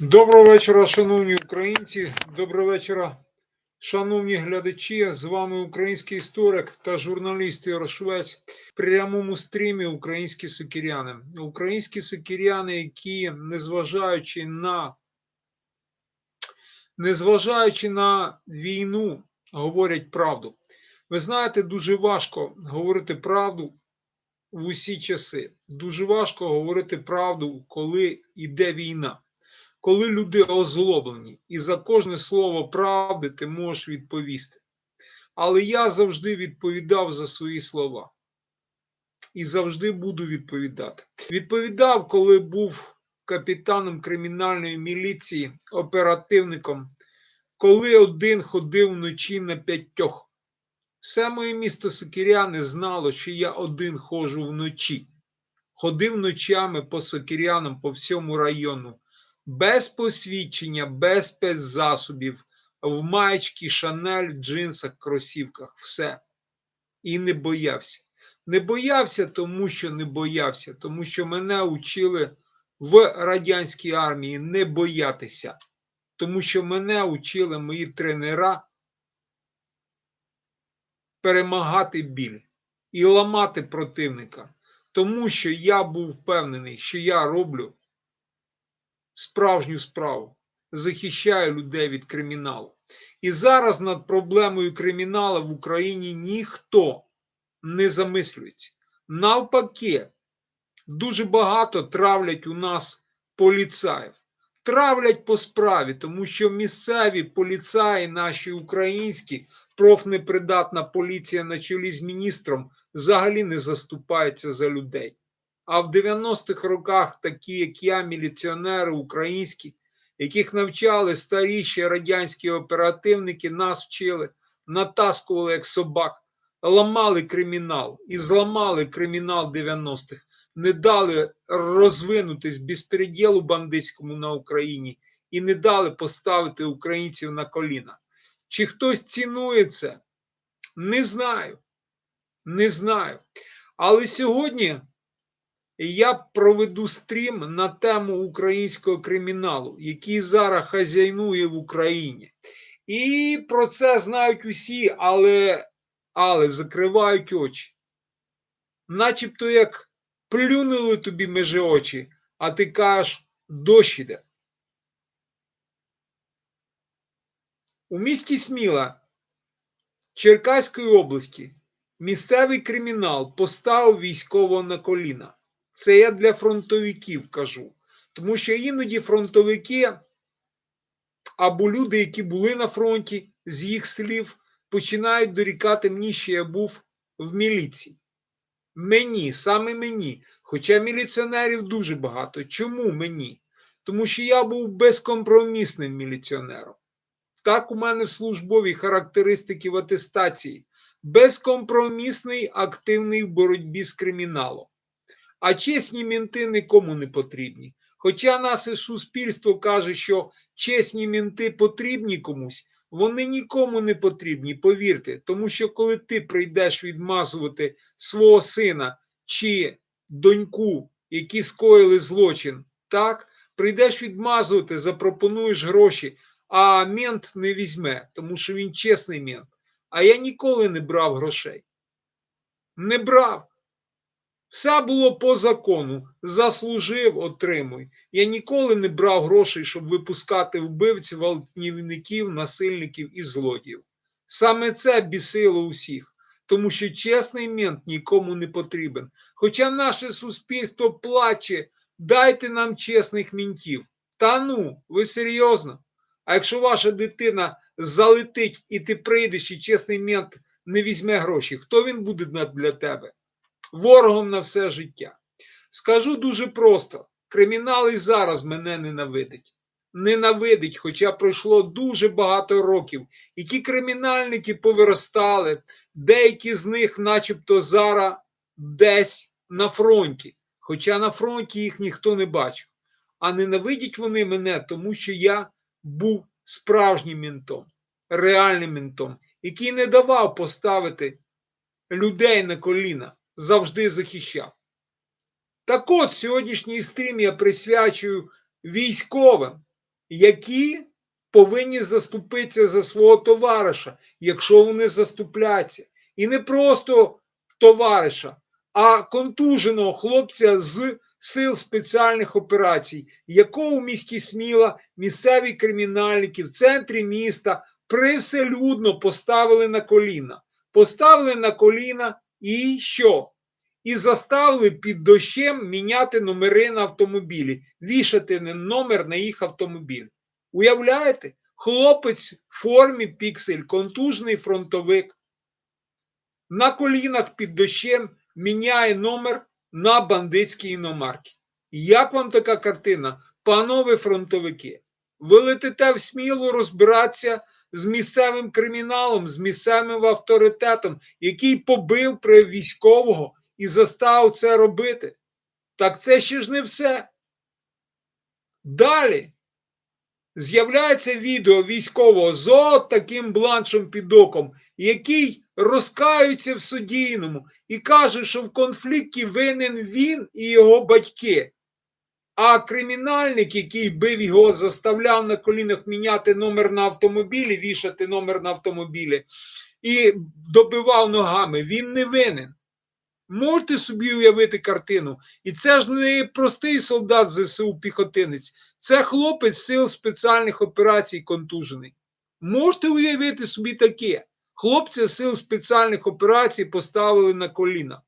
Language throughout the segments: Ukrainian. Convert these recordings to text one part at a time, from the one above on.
Доброго вечора, шановні українці. Доброго вечора, шановні глядачі. З вами український історик та журналіст Ігор Швець в прямому стрімі Українські сокіряни. Українські сокіряни, які, незважаючи на незважаючи на війну, говорять правду. Ви знаєте, дуже важко говорити правду в усі часи. Дуже важко говорити правду, коли йде війна коли люди озлоблені, і за кожне слово правди ти можеш відповісти. Але я завжди відповідав за свої слова. І завжди буду відповідати. Відповідав, коли був капітаном кримінальної міліції, оперативником, коли один ходив вночі на п'ятьох. Все моє місто Сокиряни знало, що я один ходжу вночі. Ходив ночами по сокирянам по всьому району без посвідчення, без спецзасобів, в маєчки, шанель, джинсах, кросівках, все. І не боявся. Не боявся, тому що не боявся, тому що мене учили в радянській армії не боятися, тому що мене учили мої тренера перемагати біль і ламати противника, тому що я був впевнений, що я роблю справжню справу, захищає людей від криміналу. І зараз над проблемою криміналу в Україні ніхто не замислюється. Навпаки, дуже багато травлять у нас поліцаїв. Травлять по справі, тому що місцеві поліцаї, наші українські, профнепридатна поліція на чолі з міністром взагалі не заступається за людей. А в 90-х роках такі, як я, міліціонери українські, яких навчали старі ще радянські оперативники, нас вчили, натаскували як собак, ламали кримінал і зламали кримінал 90-х, не дали розвинутись безпреділу бандитському на Україні і не дали поставити українців на коліна. Чи хтось цінує це? Не знаю. Не знаю. Але сьогодні я проведу стрім на тему українського криміналу, який зараз хазяйнує в Україні. І про це знають усі, але, але закривають очі. Начебто як плюнули тобі межі очі, а ти кажеш, дощ іде. У місті Сміла Черкаської області місцевий кримінал поставив військового на коліна. Це я для фронтовиків кажу. Тому що іноді фронтовики або люди, які були на фронті, з їх слів, починають дорікати мені, що я був в міліції. Мені, саме мені. Хоча міліціонерів дуже багато. Чому мені? Тому що я був безкомпромісним міліціонером. Так, у мене в службовій характеристики в атестації. Безкомпромісний, активний в боротьбі з криміналом. А чесні мінти нікому не потрібні. Хоча наше суспільство каже, що чесні мінти потрібні комусь, вони нікому не потрібні, повірте. Тому що коли ти прийдеш відмазувати свого сина чи доньку, які скоїли злочин, так, прийдеш відмазувати, запропонуєш гроші, а мент не візьме, тому що він чесний мент. А я ніколи не брав грошей. Не брав. Все було по закону. Заслужив, отримуй. Я ніколи не брав грошей, щоб випускати вбивців, валтівників, насильників і злодіїв. Саме це бісило усіх, тому що чесний мент нікому не потрібен. Хоча наше суспільство плаче, дайте нам чесних мінтів. Та ну, ви серйозно? А якщо ваша дитина залетить і ти прийдеш, і чесний мент не візьме гроші, хто він буде для тебе? Ворогом на все життя. Скажу дуже просто: кримінал і зараз мене ненавидить. Ненавидить, хоча пройшло дуже багато років. І ті кримінальники повиростали, деякі з них, начебто, зараз десь на фронті. Хоча на фронті їх ніхто не бачив. А ненавидять вони мене, тому що я був справжнім ментом, реальним ментом, який не давав поставити людей на коліна завжди захищав. Так от, сьогоднішній стрім я присвячую військовим, які повинні заступитися за свого товариша, якщо вони заступляться. І не просто товариша, а контуженого хлопця з сил спеціальних операцій, якого у місті Сміла місцеві кримінальники в центрі міста привселюдно поставили на коліна. Поставили на коліна і що? І заставили під дощем міняти номери на автомобілі, вішати номер на їх автомобіль. Уявляєте? Хлопець в формі піксель, контужний фронтовик. На колінах під дощем міняє номер на бандитські іномарки. Як вам така картина, панове фронтовики? Ви летите в сміло розбиратися з місцевим криміналом, з місцевим авторитетом, який побив при військового і заставив це робити. Так це ще ж не все. Далі з'являється відео військового з таким бланшем під оком, який розкаюється в судійному і каже, що в конфлікті винен він і його батьки. А кримінальник, який бив його, заставляв на колінах міняти номер на автомобілі, вішати номер на автомобілі і добивав ногами, він не винен. Можете собі уявити картину. І це ж не простий солдат ЗСУ піхотинець, це хлопець сил спеціальних операцій контужений. Можете уявити собі таке? Хлопця сил спеціальних операцій поставили на коліна.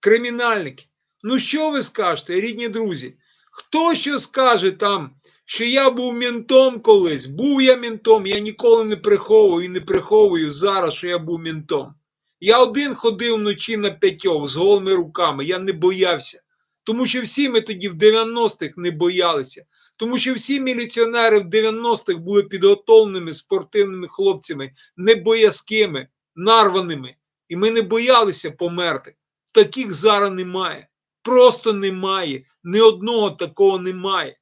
Кримінальники. Ну, що ви скажете, рідні друзі? Хто що скаже там, що я був ментом колись? Був я ментом, я ніколи не приховую і не приховую зараз, що я був ментом. Я один ходив вночі на п'ятьох з голими руками, я не боявся. Тому що всі ми тоді в 90-х не боялися. Тому що всі міліціонери в 90-х були підготовленими спортивними хлопцями, не боязкими, нарваними. І ми не боялися померти. Таких зараз немає. Просто немає. Ні одного такого немає.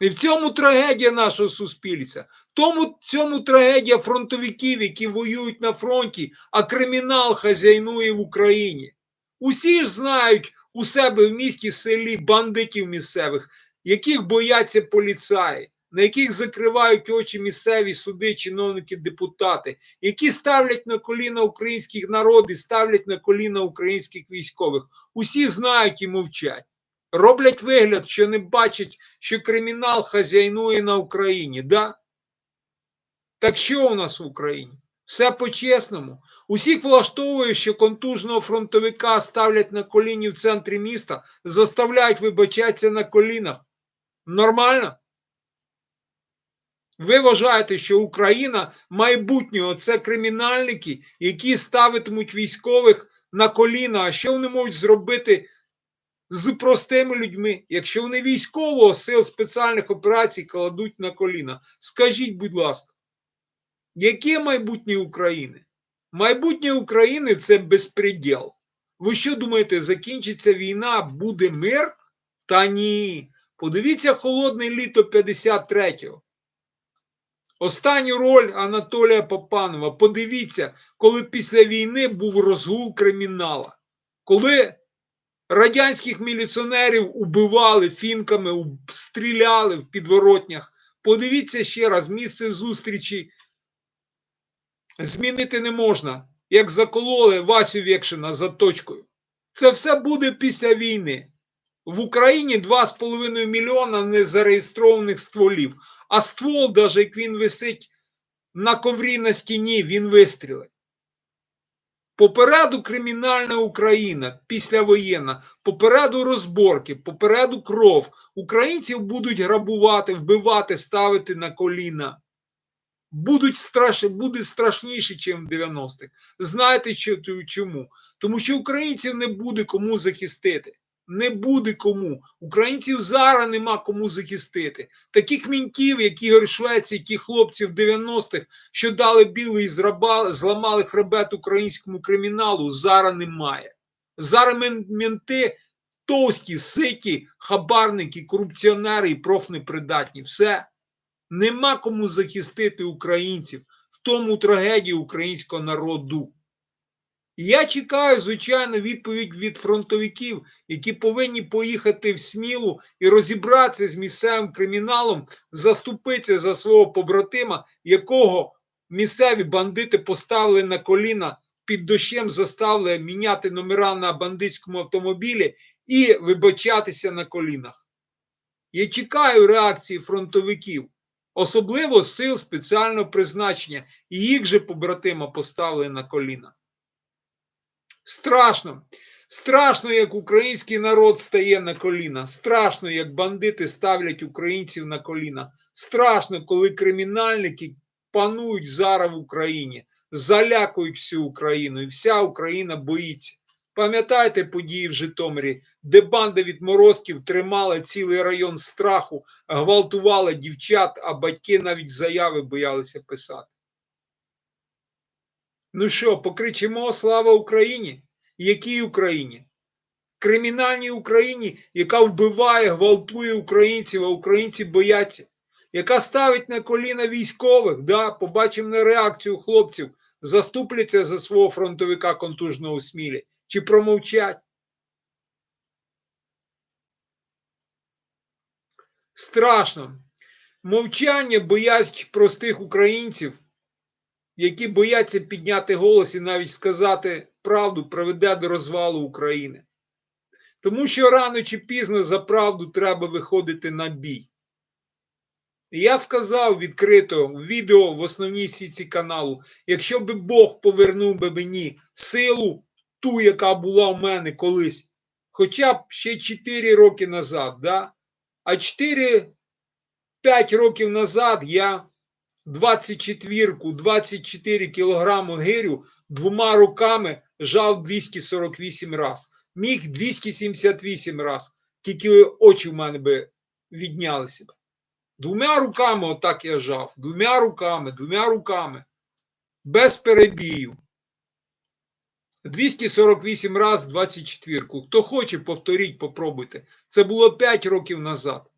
І в цьому трагедія нашого суспільства. В тому цьому трагедія фронтовиків, які воюють на фронті, а кримінал хазяйнує в Україні. Усі ж знають у себе в місті селі бандитів місцевих, яких бояться поліцаї, на яких закривають очі місцеві суди, чиновники, депутати, які ставлять на коліна українських народ і ставлять на коліна українських військових. Усі знають і мовчать. Роблять вигляд, що не бачать, що кримінал хазяйнує на Україні. Да? Так що у нас в Україні? Все по-чесному. Усіх влаштовує, що контужного фронтовика ставлять на коліні в центрі міста, заставляють вибачатися на колінах. Нормально? Ви вважаєте, що Україна майбутнього це кримінальники, які ставитимуть військових на коліна. А що вони можуть зробити з простими людьми, якщо вони військового сил спеціальних операцій кладуть на коліна? Скажіть, будь ласка, яке майбутнє України? Майбутнє України це безпреділ. Ви що думаєте, закінчиться війна, буде мир? Та ні. Подивіться холодне літо 53-го. Останню роль Анатолія Попанова. Подивіться, коли після війни був розгул кримінала, коли радянських міліціонерів убивали фінками, стріляли в підворотнях. Подивіться ще раз, місце зустрічі змінити не можна, як закололи Васю Векшина за точкою. Це все буде після війни. В Україні 2,5 мільйона незареєстрованих стволів. А ствол, навіть як він висить на коврі на стіні, він вистрілить. Попереду кримінальна Україна післявоєнна, попереду розборки, попереду кров. Українців будуть грабувати, вбивати, ставити на коліна. Будуть страш... Буде страшніше, ніж в 90-х. Знаєте чому? Тому що українців не буде кому захистити. Не буде кому. Українців зараз нема кому захистити. Таких мінтів, які Гершвеці, ті хлопці в 90-х, що дали білий і зламали хребет українському криміналу, зараз немає. Зараз мінти товсті, ситі, хабарники, корупціонери і профнепридатні. Все. Нема кому захистити українців. В тому трагедії українського народу. Я чекаю, звичайно, відповідь від фронтовиків, які повинні поїхати в Смілу і розібратися з місцевим криміналом, заступитися за свого побратима, якого місцеві бандити поставили на коліна під дощем, заставили міняти номера на бандитському автомобілі і вибачатися на колінах. Я чекаю реакції фронтовиків, особливо сил спеціального призначення, і їх же побратима поставили на коліна. Страшно. Страшно, як український народ стає на коліна. Страшно, як бандити ставлять українців на коліна. Страшно, коли кримінальники панують зараз в Україні, залякують всю Україну, і вся Україна боїться. Пам'ятаєте події в Житомирі, де банда відморозків тримала цілий район страху, гвалтувала дівчат, а батьки навіть заяви боялися писати. Ну що, покричимо слава Україні? Якій Україні? Кримінальній Україні, яка вбиває, гвалтує українців, а українці бояться, яка ставить на коліна військових, да, побачимо на реакцію хлопців, заступляться за свого фронтовика контужного смілі чи промовчать. Страшно. Мовчання боязнь простих українців, які бояться підняти голос і навіть сказати правду, приведе до розвалу України. Тому що рано чи пізно за правду треба виходити на бій. І я сказав відкрито в відео в основній сіці каналу: якщо би Бог повернув би мені силу, ту, яка була в мене колись, хоча б ще 4 роки назад, да? а 4-5 років назад я 24, 24 кілограми гирю двома руками жав 248 раз. Міг 278 раз, тільки очі в мене би віднялися. Двома руками отак я жав. Двома руками, двома руками. Без перебію. 248 раз 24. Хто хоче, повторіть, попробуйте. Це було 5 років назад.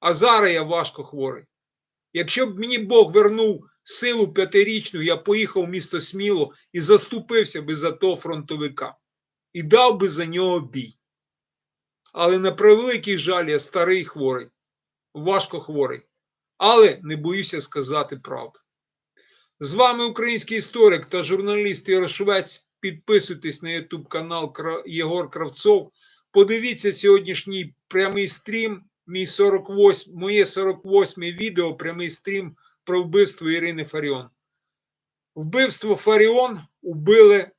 А зараз я важко хворий. Якщо б мені Бог вернув силу п'ятирічну, я поїхав в місто Сміло і заступився би за того фронтовика і дав би за нього бій. Але на превеликий жаль, я старий хворий, важко хворий, але не боюся сказати правду. З вами український історик та журналіст Ярошвець. Підписуйтесь на YouTube канал Єгор Кравцов. Подивіться сьогоднішній прямий стрім. Мій 48, моє 48 відео, прямий стрім про вбивство Ірини Фаріон. Вбивство Фаріон убили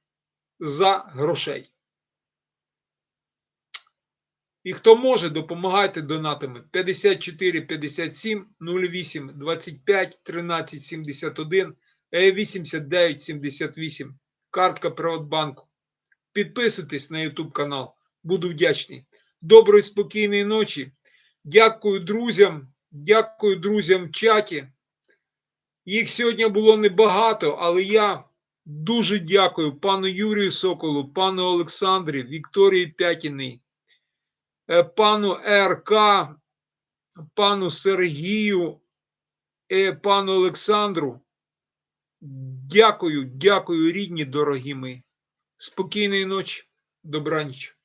за грошей. І хто може, допомагайте донатами 54 57 08 25 13 71 89 78. Картка Приватбанку. Підписуйтесь на YouTube канал. Буду вдячний. Доброї, спокійної ночі. Дякую друзям. Дякую друзям в чаті. Їх сьогодні було небагато, але я дуже дякую пану Юрію Соколу, пану Олександрі, Вікторії Пятіний, е, пану РК, пану Сергію, е, пану Олександру. Дякую, дякую, рідні, дорогі мої. Спокійної ночі, добраніч.